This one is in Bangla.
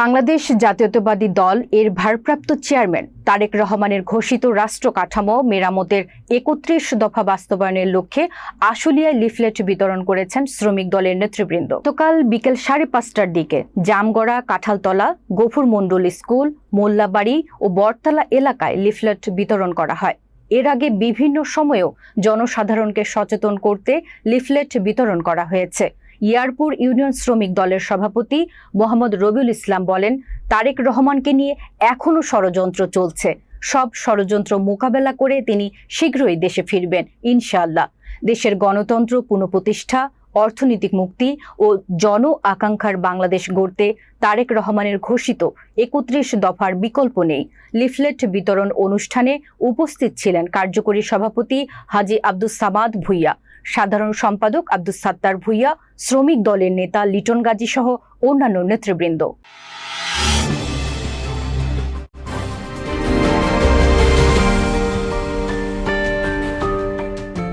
বাংলাদেশ জাতীয়তাবাদী দল এর ভারপ্রাপ্ত চেয়ারম্যান তারেক রহমানের ঘোষিত রাষ্ট্র কাঠামো মেরামতের একত্রিশ দফা বাস্তবায়নের লক্ষ্যে আশুলিয়ায় লিফলেট বিতরণ করেছেন শ্রমিক দলের নেতৃবৃন্দ। গতকাল বিকেল সাড়ে পাঁচটার দিকে জামগড়া, কাঁঠালতলা, গফুর মণ্ডল স্কুল, মোল্লাবাড়ি ও বরতলা এলাকায় লিফলেট বিতরণ করা হয়। এর আগে বিভিন্ন সময়েও জনসাধারণকে সচেতন করতে লিফলেট বিতরণ করা হয়েছে। ইয়ারপুর ইউনিয়ন শ্রমিক দলের সভাপতি মোহাম্মদ রবিউল ইসলাম বলেন, তারেক রহমানকে নিয়ে এখনও ষড়যন্ত্র চলছে। সব ষড়যন্ত্র মোকাবেলা করে তিনি শীঘ্রই দেশে ফিরবেন, ইনশাআল্লাহ। দেশের গণতন্ত্র, পুনঃপ্রতিষ্ঠা, অর্থনৈতিক মুক্তি ও জন আকাঙ্ক্ষার বাংলাদেশ গড়তে তারেক রহমানের ঘোষিত একত্রিশ দফার বিকল্প নেই। লিফলেট বিতরণ অনুষ্ঠানে উপস্থিত ছিলেন কার্যকরী সভাপতি হাজি আব্দুস সামাদ ভুইয়া। সাধারণ সম্পাদক আব্দুস সাত্তার ভুইয়া শ্রমিক দলের নেতা লিটন গাজী সহ অন্যান্য নেতৃবৃন্দ।